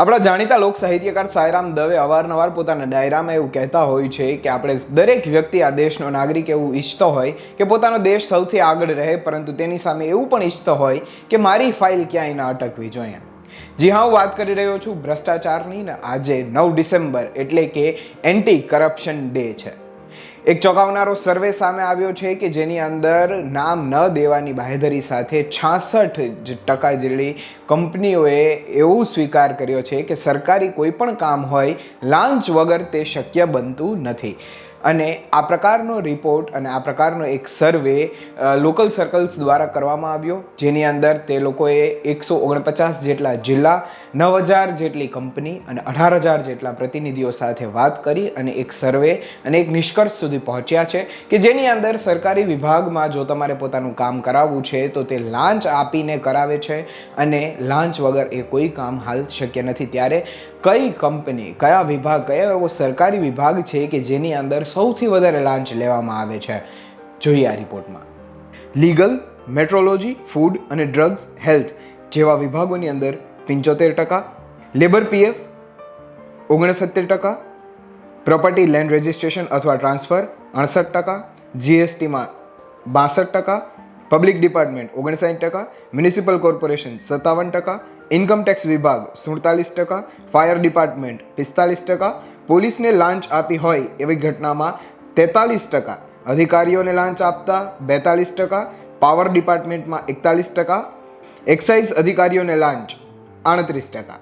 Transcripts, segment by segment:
આપણા જાણીતા લોક સાહિત્યકાર સાયરામ દવે અવારનવાર પોતાના ડાયરામાં એવું કહેતા હોય છે કે આપણે દરેક વ્યક્તિ આ દેશનો નાગરિક એવું ઈચ્છતો હોય કે પોતાનો દેશ સૌથી આગળ રહે, પરંતુ તેની સામે એવું પણ ઈચ્છતો હોય કે મારી ફાઇલ ક્યાંય ના અટકવી જોઈએ. જી હા, હું વાત કરી રહ્યો છું ભ્રષ્ટાચારની ને આજે નવ ડિસેમ્બર એટલે કે એન્ટી કરપ્શન ડે છે. એક ચોંકાવનારો સર્વે સામે આવ્યો છે કે જેની અંદર નામ ન દેવાની બાહેધરી સાથે છાસઠ ટકા જેટલી કંપનીઓએ એવું સ્વીકાર કર્યો છે કે સરકારી કોઈ પણ કામ હોય, લાંચ વગર તે શક્ય બનતું નથી. અને આ પ્રકારનો રિપોર્ટ અને આ પ્રકારનો એક સર્વે લોકલ સર્કલ્સ દ્વારા કરવામાં આવ્યો, જેની અંદર તે લોકોએ એકસો ઓગણપચાસ જેટલા જિલ્લા, નવ હજાર જેટલી કંપની અને અઢાર હજાર જેટલા પ્રતિનિધિઓ સાથે વાત કરી અને એક સર્વે અને એક નિષ્કર્ષ સુધી પહોંચ્યા છે કે જેની અંદર સરકારી વિભાગમાં જો તમારે પોતાનું કામ કરાવવું છે, તો તે લાંચ આપીને કરાવે છે અને લાંચ વગર એ કોઈ કામ હાલ શક્ય નથી. ત્યારે કઈ કંપની કયા વિભાગ, કયો એવો સરકારી વિભાગ છે કે જેની અંદર સૌથી વધારે લાંચ લેવામાં આવે છે જોઈએ આ રિપોર્ટમાં. લીગલ, મેટ્રોલોજી, ફૂડ અને ડ્રગ્સ, હેલ્થ જેવા વિભાગોની અંદર પંચોતેર ટકા, લેબર પીએફ ઓગણસત્તર ટકા, પ્રોપર્ટી લેન્ડ રજિસ્ટ્રેશન અથવા ટ્રાન્સફર અડસઠ ટકા, જીએસટીમાં બાસઠ ટકા, પબ્લિક ડિપાર્ટમેન્ટ ઓગણસાઠ ટકા, મ્યુનિસિપલ કોર્પોરેશન સત્તાવન ટકા, ઇન્કમ ટેક્સ વિભાગ સુડતાલીસ ટકા, ફાયર ડિપાર્ટમેન્ટ પિસ્તાલીસ ટકા પોલીસને લાંચ આપી હોય એવી ઘટનામાં તેતાલીસ ટકા, અધિકારીઓને લાંચ આપતા બેતાલીસ ટકા, પાવર ડિપાર્ટમેન્ટમાં એકતાલીસ ટકા, એક્સાઇઝ અધિકારીઓને લાંચ આડત્રીસ ટકા.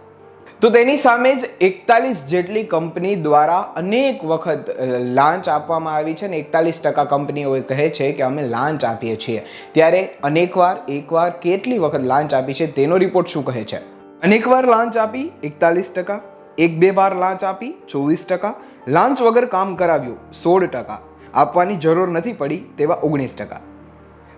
તો તેની સામે જ એકતાલીસ જેટલી કંપની દ્વારા અનેક વખત લાંચ આપવામાં આવી છે ને એકતાલીસ ટકા કંપનીઓએ કહે છે કે અમે લાંચ આપીએ છીએ. ત્યારે અનેકવાર, એકવાર કેટલી વખત લાંચ આપી છે તેનો રિપોર્ટ શું કહે છે? અનેકવાર લાંચ આપી, એકતાલીસ ટકા એક બે વાર લાંચ આપી, ચોવીસ ટકા. લાંચ વગર કામ કરાવ્યું, સોળ ટકા. આપવાની જરૂર નથી પડી તેવા ઓગણીસ ટકા.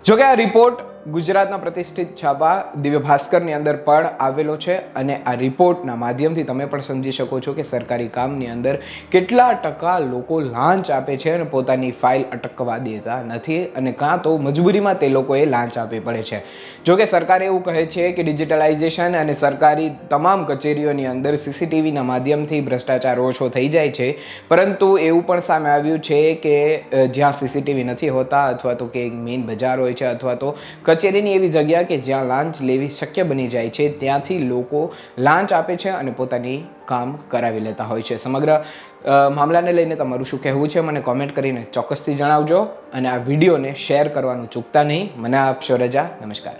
જોકે આ રિપોર્ટ ગુજરાતના પ્રતિષ્ઠિત છાપા દિવ્ય ભાસ્કરની અંદર પણ આવેલો છે અને આ રિપોર્ટના માધ્યમથી તમે પણ સમજી શકો છો કે સરકારી કામની અંદર કેટલા ટકા લોકો લાંચ આપે છે અને પોતાની ફાઇલ અટકવા દેતા નથી અને કાં તો મજબૂરીમાં તે લોકોએ લાંચ આપવી પડે છે. જોકે સરકાર એવું કહે છે કે ડિજિટલાઇઝેશન અને સરકારી તમામ કચેરીઓની અંદર સીસીટીવીના માધ્યમથી ભ્રષ્ટાચાર ઓછો થઈ જાય છે. પરંતુ એવું પણ સામે આવ્યું છે કે જ્યાં સીસીટીવી નથી હોતા અથવા તો કે મેઇન બજાર હોય છે અથવા તો કચેરીની એવી જગ્યા કે જ્યાં લાંચ લેવી શક્ય બની જાય છે, ત્યાંથી લોકો લાંચ આપે છે અને પોતાની કામ કરાવી લેતા હોય છે. સમગ્ર મામલાને લઈને તમારું શું કહેવું છે, મને કોમેન્ટ કરીને ચોક્કસથી જણાવજો અને આ વિડીયોને શેર કરવાનું ચૂકતા નહીં. મને આપશો રજા. નમસ્કાર.